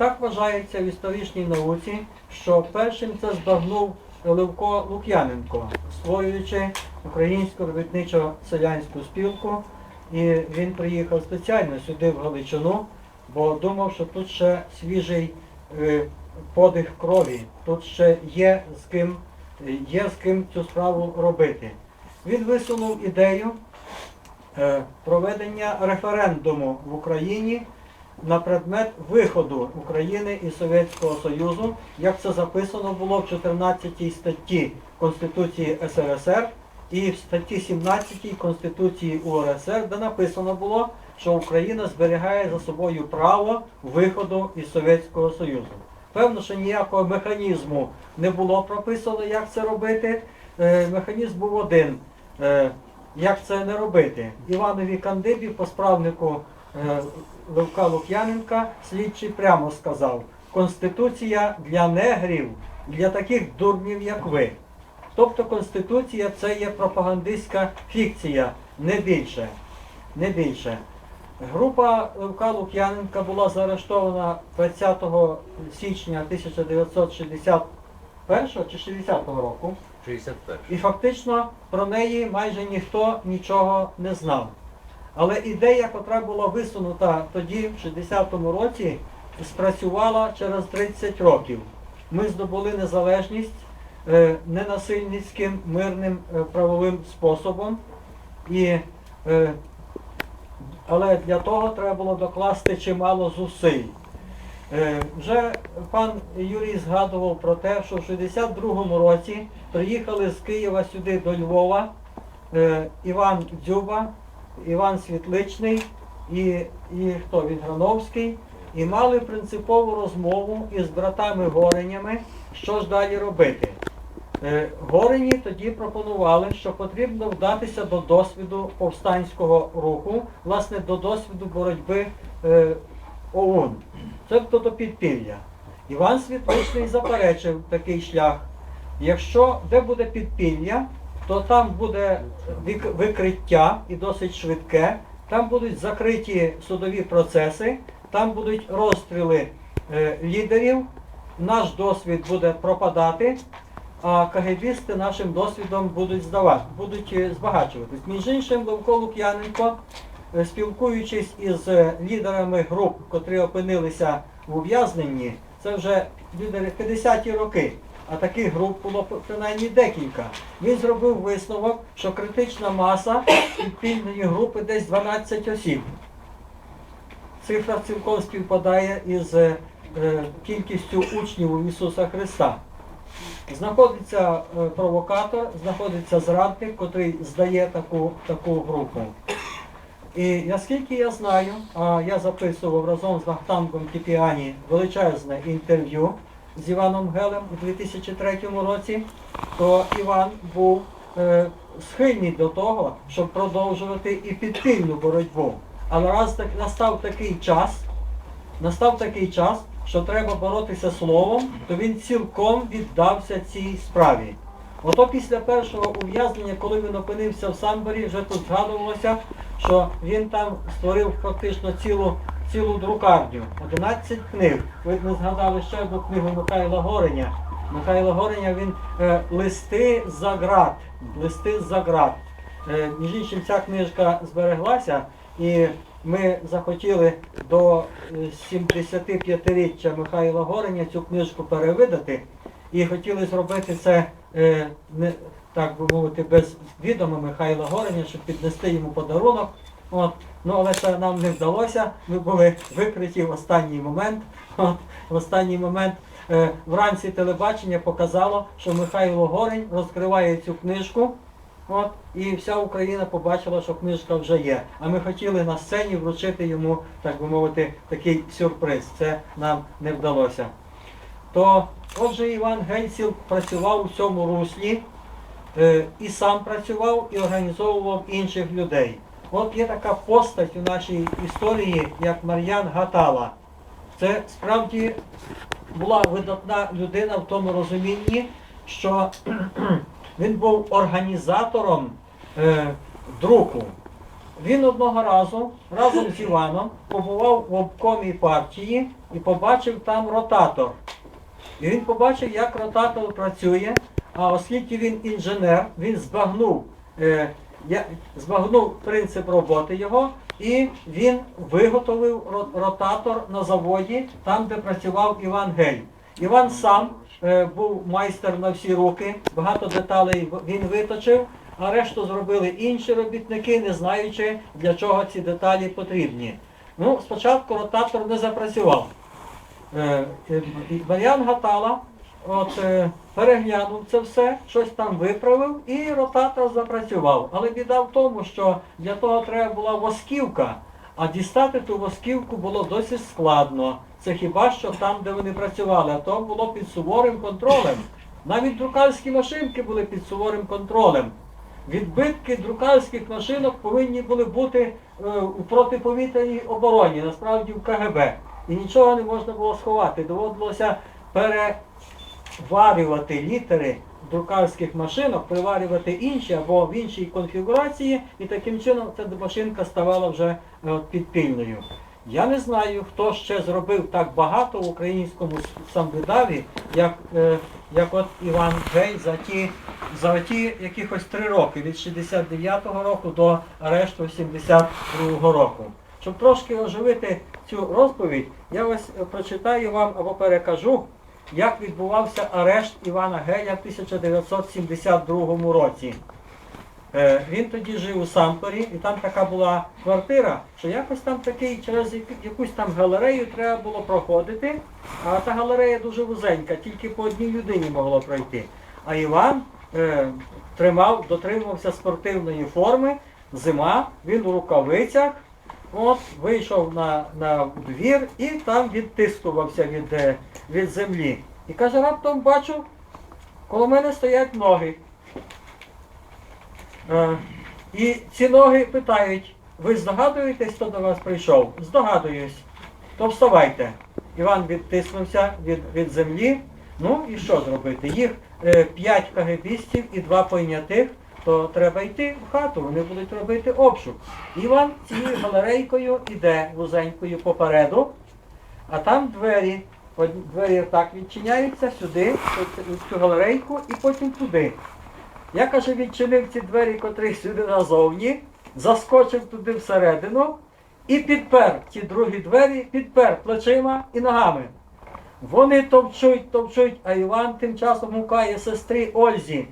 так вважається в історичній науці, що першим це збагнув Левко Лук'яненко, створюючи українську робітничо-селянську спілку. І він приїхав спеціально сюди, в Галичину, бо думав, що тут ще свіжий е, подих крові, тут ще є з ким, є з ким цю справу робити. Він висунув ідею е, проведення референдуму в Україні на предмет виходу України із Совєтського Союзу, як це записано було в 14 статті Конституції СРСР і в статті 17 Конституції УРСР, де написано було, що Україна зберігає за собою право виходу із Совєтського Союзу. Певно, що ніякого механізму не було прописано, як це робити. Е, Механізм був один. Е, Як це не робити? Іванові Кандибі, посправнику е, Левка Лук'яненка, слідчий прямо сказав: Конституція для негрів, для таких дурнів, як ви. Тобто Конституція це є пропагандистська фікція, не більше. Не більше. Група Левка Лук'яненка була заарештована 20 січня 1961 чи 60 року. 61. І фактично про неї майже ніхто нічого не знав. Але ідея, яка була висунута тоді, в 60-му році, спрацювала через 30 років. Ми здобули незалежність е, ненасильницьким мирним е, правовим способом. І, е, але для того треба було докласти чимало зусиль. Вже пан Юрій згадував про те, що в 62-му році приїхали з Києва сюди до Львова Іван Дзюба, Іван Світличний і, і хто він Грановський, і мали принципову розмову із братами Горенями, що ж далі робити. Е, Горені тоді пропонували, що потрібно вдатися до досвіду повстанського руху, власне, до досвіду боротьби е, ОУН, тобто до підпілля. Іван Світличний заперечив такий шлях. Якщо де буде підпілля, то там буде викриття і досить швидке, там будуть закриті судові процеси, там будуть розстріли е, лідерів, наш досвід буде пропадати, а КГБісти нашим досвідом будуть здавати, будуть е, збагачуватись. Між іншим, Левко Лук'яненко, е, спілкуючись із лідерами груп, котрі опинилися в ув'язненні, це вже лідери 50-ті роки, а таких груп було принаймні декілька. Він зробив висновок, що критична маса підпільної групи десь 12 осіб. Цифра цілком співпадає із е, кількістю учнів Ісуса Христа. Знаходиться е, провокатор, знаходиться зрадник, котрий здає таку, таку групу. І наскільки я знаю, а я записував разом з Вахтангом Кіпіані величезне інтерв'ю з Іваном Гелем у 2003 році, то Іван був е, схильний до того, щоб продовжувати і підпільну боротьбу. Але раз так настав такий час, настав такий час, що треба боротися словом, то він цілком віддався цій справі. Ото після першого ув'язнення, коли він опинився в Самборі, вже тут згадувалося, що він там створив фактично цілу, цілу друкарню, 11 книг. Ви не згадали ще одну книгу Михайла Гореня. Михайло Гореня він е, листи за град. Листи за град. Е, між іншим, ця книжка збереглася, і ми захотіли до е, 75-річчя Михайла Гореня цю книжку перевидати. І хотіли зробити це е, не так би мовити, без відома Михайла Гореня, щоб піднести йому подарунок. От. Ну, але це нам не вдалося. Ми були викриті в останній момент. От. В останній момент е, вранці телебачення показало, що Михайло Горень розкриває цю книжку. От, і вся Україна побачила, що книжка вже є. А ми хотіли на сцені вручити йому, так би мовити, такий сюрприз. Це нам не вдалося. То отже Іван Генціл працював у цьому руслі, е, і сам працював, і організовував інших людей. От є така постать у нашій історії, як Мар'ян Гатала. Це справді була видатна людина в тому розумінні, що він був організатором е, друку. він одного разу разом з Іваном побував в обкомі партії і побачив там ротатор. І він побачив, як ротатор працює, а оскільки він інженер, він збагнув, е, я, збагнув принцип роботи його, і він виготовив ротатор на заводі, там, де працював Іван Гель. Іван сам е, був майстер на всі руки, багато деталей він виточив, а решту зробили інші робітники, не знаючи, для чого ці деталі потрібні. Ну, спочатку ротатор не запрацював. Е, е, і Мар'ян Гатала от, е, переглянув це все, щось там виправив і ротатор запрацював. Але біда в тому, що для того треба була восківка, а дістати ту восківку було досить складно. Це хіба що там, де вони працювали, а то було під суворим контролем. Навіть друкарські машинки були під суворим контролем. Відбитки друкарських машинок повинні були бути е, у протиповітряній обороні, насправді в КГБ. І нічого не можна було сховати. Доводилося переварювати літери друкарських машинок, приварювати інші або в іншій конфігурації, і таким чином ця машинка ставала вже е, підпільною. Я не знаю, хто ще зробив так багато в українському самвидаві, як, е, як от Іван Гей за ті, за ті якихось три роки, від 69-го року до арешту 72-го року. Щоб трошки оживити цю розповідь, я ось е, прочитаю вам або перекажу, як відбувався арешт Івана Гея в 1972 році. Е, Він тоді жив у Самторі, і там така була квартира, що якось там такий, через якусь там галерею треба було проходити, а та галерея дуже вузенька, тільки по одній людині могло пройти. А Іван е, тримав, дотримувався спортивної форми, зима, він у рукавицях, от, вийшов на, на двір і там відтискувався від, е, від землі. І каже, раптом бачу, коло мене стоять ноги. Е, І ці ноги питають, ви здогадуєтесь, хто до вас прийшов? Здогадуюсь. То вставайте. Іван відтиснувся від, від землі. Ну і що зробити? Їх е, п'ять кагебістів і два пойнятих, то треба йти в хату, вони будуть робити обшук. Іван цією галерейкою іде вузенькою попереду, а там двері. Двері так відчиняються сюди, в цю галерейку, і потім туди. Я каже, відчинив ці двері, котрі сюди назовні, заскочив туди всередину і підпер ті другі двері, підпер плечима і ногами. Вони товчуть, товчуть, а Іван тим часом гукає сестрі Ользі.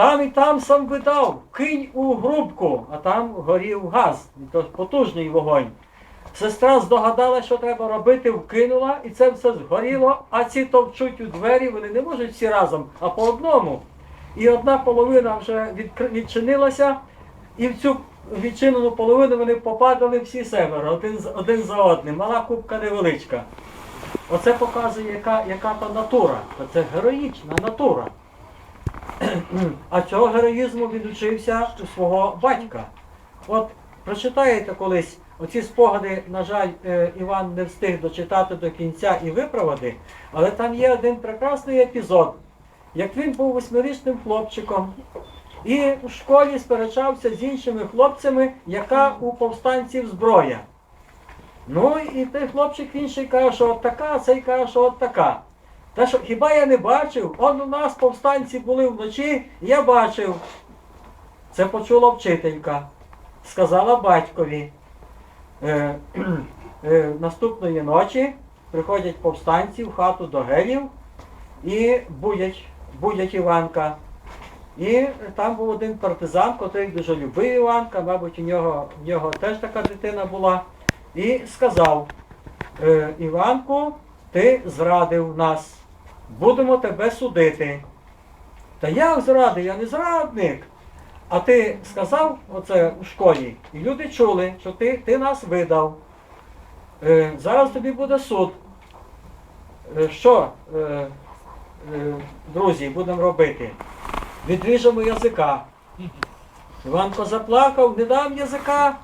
Там і там сам видав, кинь у грубку, а там горів газ, то потужний вогонь. Сестра здогадала, що треба робити, вкинула, і це все згоріло, а ці товчуть у двері, вони не можуть всі разом, а по одному. І одна половина вже відчинилася, і в цю відчинену половину вони попадали всі семеро, один, один за одним. Мала кубка невеличка. Оце показує, яка, яка то натура. Це героїчна натура. А цього героїзму він учився у свого батька. От прочитаєте колись оці спогади, на жаль, е, Іван не встиг дочитати до кінця і виправити, але там є один прекрасний епізод, як він був восьмирічним хлопчиком і у школі сперечався з іншими хлопцями, яка у повстанців зброя. Ну і той хлопчик інший каже, що от така, а цей каже, що от така. Та що хіба я не бачив? Он у нас повстанці були вночі, я бачив. Це почула вчителька. Сказала батькові. Е, е, наступної ночі приходять повстанці в хату до гелів і будять, будять Іванка. І там був один партизан, котрий дуже любив Іванка, мабуть, у нього, в нього теж така дитина була. І сказав, е, Іванку, ти зрадив нас, будемо тебе судити. Та як зрадив? Я не зрадник. А ти сказав оце у школі, і люди чули, що ти, ти нас видав. Е, зараз тобі буде суд. Е, що, е, е, друзі, будемо робити? Відріжемо язика. Іванко заплакав, не дам язика.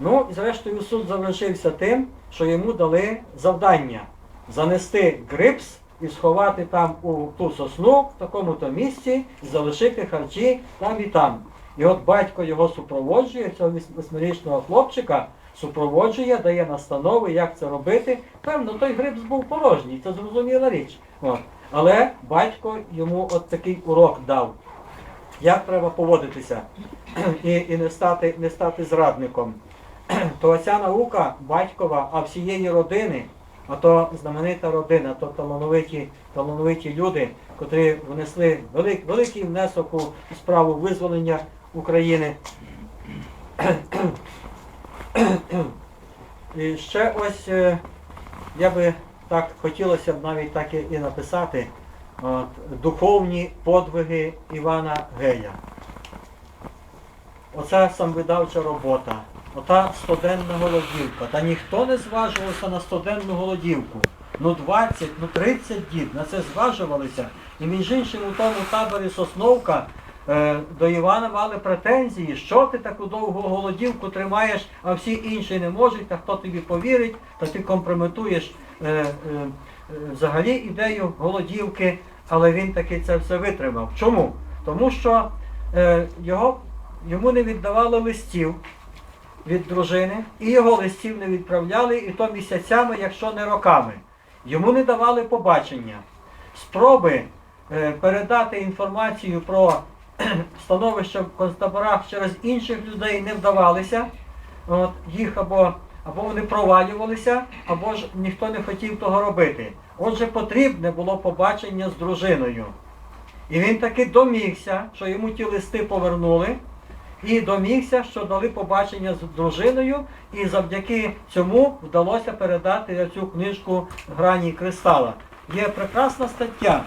Ну, і зрештою суд завершився тим, що йому дали завдання занести грипс і сховати там у ту сосну в такому-то місці, залишити харчі там і там. І от батько його супроводжує, цього восьмирічного хлопчика, супроводжує, дає настанови, як це робити. Певно, той гриб був порожній, це зрозуміла річ. От. Але батько йому от такий урок дав, як треба поводитися і, і не, стати, не стати зрадником. То ця наука батькова, а всієї родини, а то знаменита родина, то талановиті, талановиті люди, котрі внесли велик, великий внесок у справу визволення України. І ще ось е, я би так хотілося б навіть так і написати от, духовні подвиги Івана Гея. Оця самвидавча робота, ота стоденна голодівка. Та ніхто не зважувався на стоденну голодівку. Ну 20, ну 30 діб на це зважувалися. І між іншим у тому таборі Сосновка е, до Івана мали претензії, що ти таку довгу голодівку тримаєш, а всі інші не можуть, та хто тобі повірить, та ти компрометуєш е, е, взагалі ідею голодівки, але він таки це все витримав. Чому? Тому що е, його, йому не віддавали листів від дружини, і його листів не відправляли, і то місяцями, якщо не роками. Йому не давали побачення. Спроби е, передати інформацію про становище в концтаборах через інших людей не вдавалися. От, їх або, або вони провалювалися, або ж ніхто не хотів того робити. Отже, потрібне було побачення з дружиною. І він таки домігся, що йому ті листи повернули, і домігся, що дали побачення з дружиною, і завдяки цьому вдалося передати цю книжку Грані кристала. Є прекрасна стаття.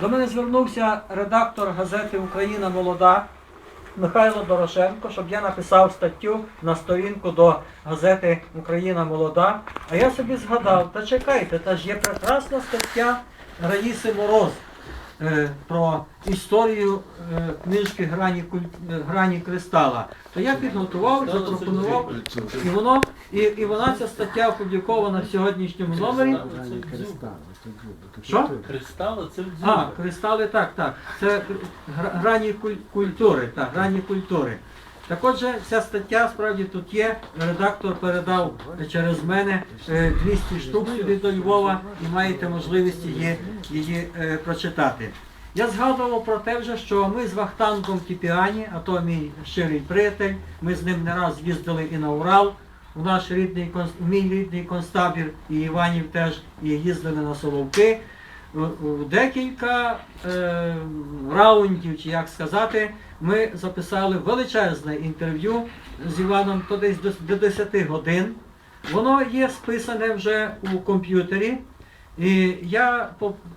До мене звернувся редактор газети Україна Молода Михайло Дорошенко, щоб я написав статтю на сторінку до газети Україна Молода. А я собі згадав, та чекайте, та ж є прекрасна стаття Раїси Мороз про історію е, книжки Грані, е, Грані Кристала. То я підготував, запропонував, і воно, і, і вона ця стаття опублікована в сьогоднішньому номері. Що? Кристали це в А, кристали, так, так. Це грані культури, так, грані культури. Так отже, ця стаття справді тут є. Редактор передав через мене е, 200 штук сюди до Львова і маєте можливість її, її е, прочитати. Я згадував про те вже, що ми з Вахтангом Кіпіані, а то мій щирий приятель, ми з ним не раз їздили і на Урал, в наш рідний в мій рідний концтабір, і Іванів теж, і їздили на Соловки. Декілька е, раундів, чи як сказати, ми записали величезне інтерв'ю з Іваном, то десь до, до 10 годин. Воно є списане вже у комп'ютері. І я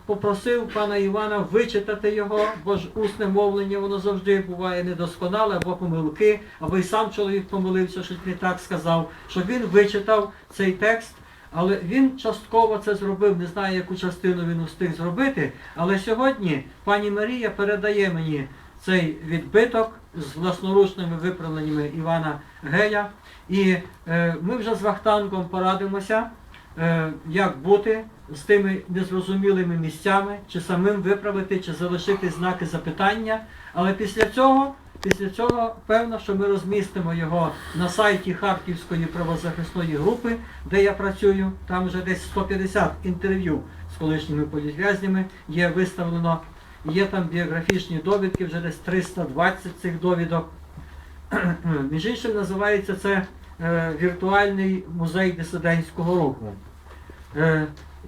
попросив пана Івана вичитати його, бо ж усне мовлення воно завжди буває недосконале, або помилки, або й сам чоловік помилився, щось не так сказав, щоб він вичитав цей текст. Але він частково це зробив, не знаю, яку частину він встиг зробити. Але сьогодні пані Марія передає мені цей відбиток з власноручними виправленнями Івана Гея. І е, ми вже з Вахтангом порадимося, е, як бути з тими незрозумілими місцями, чи самим виправити, чи залишити знаки запитання. Але після цього, після цього певно, що ми розмістимо його на сайті Харківської правозахисної групи, де я працюю. Там вже десь 150 інтерв'ю з колишніми політв'язнями є виставлено. Є там біографічні довідки, вже десь 320 цих довідок. Між іншим називається це е, віртуальний музей дисидентського руху. Е,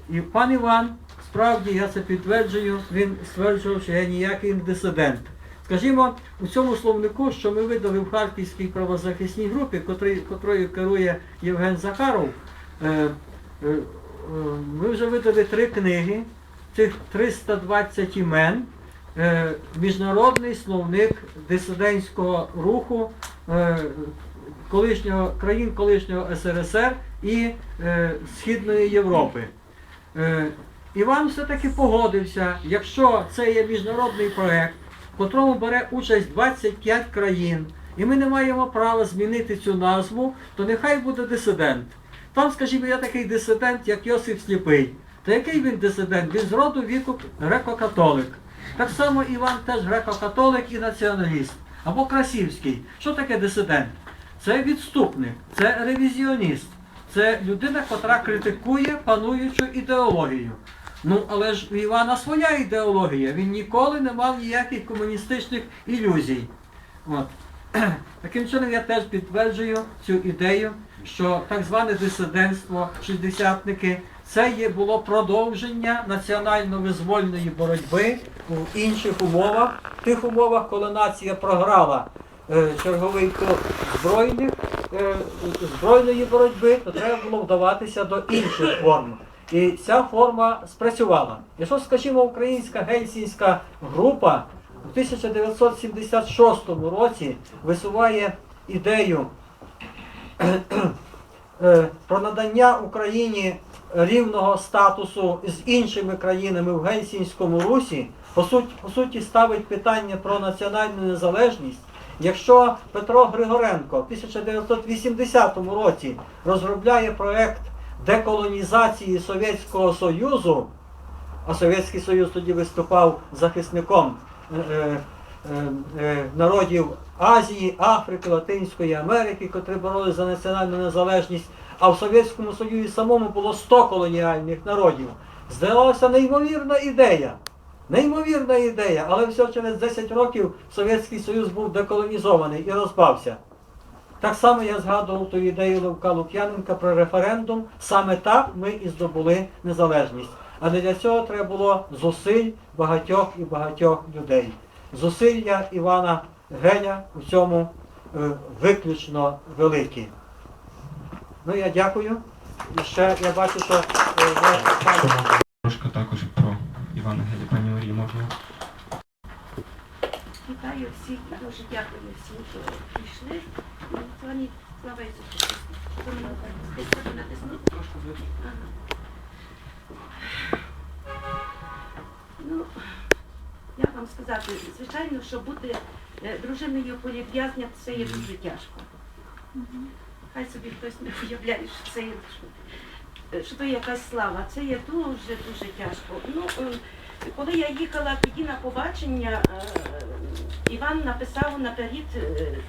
і пан Іван, справді я це підтверджую, він стверджував, що я ніякий дисидент. Скажімо, у цьому словнику, що ми видали в Харківській правозахисній групі, котрою керує Євген Захаров, е, ми вже видали три книги, цих 320 імен, е, міжнародний словник дисидентського руху е, колишнього, країн колишнього СРСР і е, Східної Європи. Іван все-таки погодився, якщо це є міжнародний проект, в котрому бере участь 25 країн, і ми не маємо права змінити цю назву, то нехай буде дисидент. Там, скажімо, я такий дисидент, як Йосиф Сліпий. Та який він дисидент? Він з роду віку греко-католик. Так само Іван теж греко-католик і націоналіст. або Красівський. Що таке дисидент? Це відступник, це ревізіоніст, це людина, котра критикує пануючу ідеологію. Ну, але ж у Івана своя ідеологія, він ніколи не мав ніяких комуністичних ілюзій. От. Таким чином я теж підтверджую цю ідею, що так зване дисидентство, шістдесятники, це є було продовження національно-визвольної боротьби у інших умовах, в тих умовах, коли нація програла е, черговий тур е, збройної боротьби, то треба було вдаватися до інших форм. І ця форма спрацювала. Якщо, скажімо, українська гельсінська група у 1976 році висуває ідею е, про надання Україні рівного статусу з іншими країнами в Гельсінському Русі, по суті, по суті ставить питання про національну незалежність. Якщо Петро Григоренко в 1980 році розробляє проект деколонізації Совєтського Союзу, а Совєтський Союз тоді виступав захисником е, е, е, народів Азії, Африки, Латинської Америки, котрі боролися за національну незалежність, а в Совєтському Союзі самому було 100 колоніальних народів. Здавалося неймовірна ідея. Неймовірна ідея, але все через 10 років Совєтський Союз був деколонізований і розпався. Так само я згадував ту ідею Левка Лук'яненка про референдум. Саме так ми і здобули незалежність. Але для цього треба було зусиль багатьох і багатьох людей. Зусилля Івана Геля у цьому е, виключно великі. Ну я дякую. І ще я бачу, що е, ви Трошки також про Івана пані Марії, можна? Вітаю всіх, дуже дякую всім, що прийшли. Ну, Сьогодні слава Ісусу мене треба натиснути? Ага. Ну, як вам сказати, звичайно, що бути е, дружиною політв'язня це є дуже тяжко. Хай собі хтось не уявляє, що це є що, то якась слава. Це є дуже дуже тяжко. Ну, е, коли я їхала тоді на побачення, е, Іван написав наперед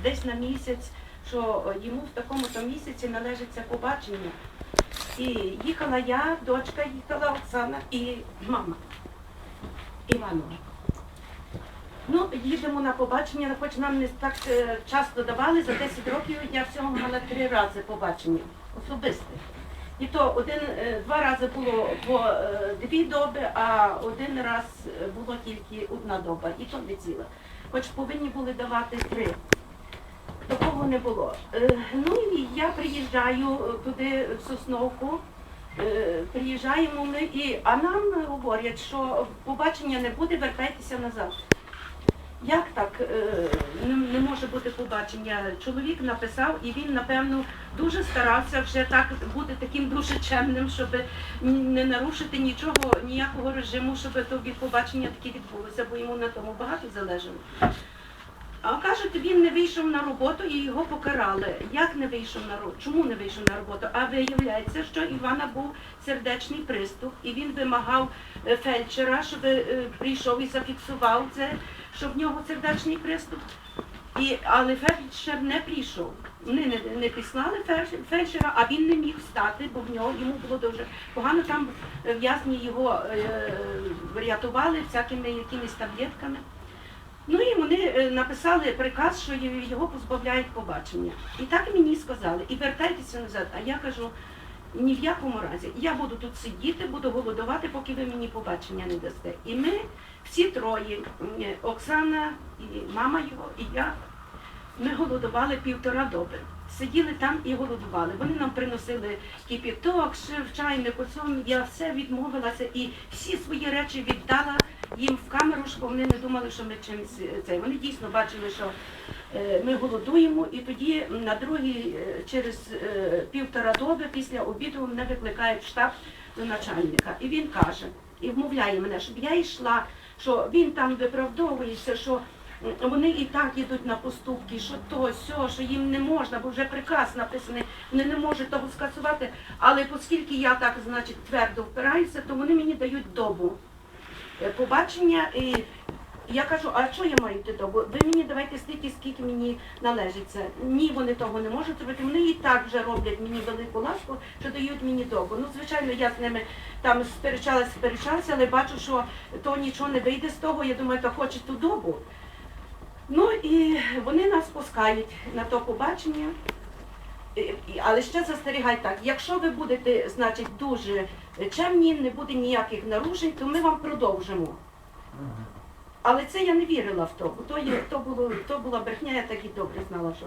десь на місяць, що йому в такому-то місяці належиться побачення. І їхала я, дочка їхала Оксана і мама Іванова. Ну, їдемо на побачення, хоч нам не так е, часто давали, за 10 років я всього мала три рази побачення особисте. І то один, е, рази було по е, дві доби, а один раз було тільки одна доба, і то не ціла. Хоч повинні були давати три. Такого не було. Ну і я приїжджаю туди в Сосновку, приїжджаємо ми, і, а нам говорять, що побачення не буде, вертайтеся назад. Як так е, не, не може бути побачення? Чоловік написав, і він, напевно, дуже старався вже так бути таким дуже чемним, щоб не нарушити нічого, ніякого режиму, щоб то від побачення таке відбулося, бо йому на тому багато залежало. А кажуть, він не вийшов на роботу і його покарали. Як не вийшов на роботу? Чому не вийшов на роботу? А виявляється, що Івана був сердечний приступ, і він вимагав е, фельдшера, щоб е, прийшов і зафіксував це, що в нього сердечний приступ. І, але фельдшер не прийшов. Вони не, не післали фельдшера, а він не міг встати, бо в нього йому було дуже погано. Там в'язні його е, рятували всякими якимись таблетками. Ну і вони е, написали приказ, що його позбавляють побачення. І так мені сказали, і вертайтеся назад. А я кажу, ні в якому разі. Я буду тут сидіти, буду голодувати, поки ви мені побачення не дасте. І ми всі троє, Оксана, і мама його, і я, ми голодували півтора доби. Сиділи там і голодували. Вони нам приносили кипіток, чайник, оцом. Я все відмовилася і всі свої речі віддала їм в камеру, щоб вони не думали, що ми чимось е, це. Вони дійсно бачили, що е, ми голодуємо, і тоді на другий, е, через півтора доби після обіду мене викликають в штаб до начальника. І він каже, і вмовляє мене, щоб я йшла, що він там виправдовується, що вони і так йдуть на поступки, що то, сьо, що їм не можна, бо вже приказ написаний, вони не можуть того скасувати. Але оскільки я так, значить, твердо впираюся, то вони мені дають добу побачення і я кажу, а що я маю йти довго? Ви мені давайте стільки, скільки мені належиться. Ні, вони того не можуть зробити. Вони і так вже роблять мені велику ласку, що дають мені довго. Ну, звичайно, я з ними там сперечалася, сперечалася, але бачу, що то нічого не вийде з того. Я думаю, то хоче ту добу. Ну і вони нас пускають на то побачення. Е, Але ще застерігають так, якщо ви будете, значить, дуже чемні, не буде ніяких нарушень, то ми вам продовжимо. Але це я не вірила в то, бо то, то, було, то була брехня, я так і добре знала, що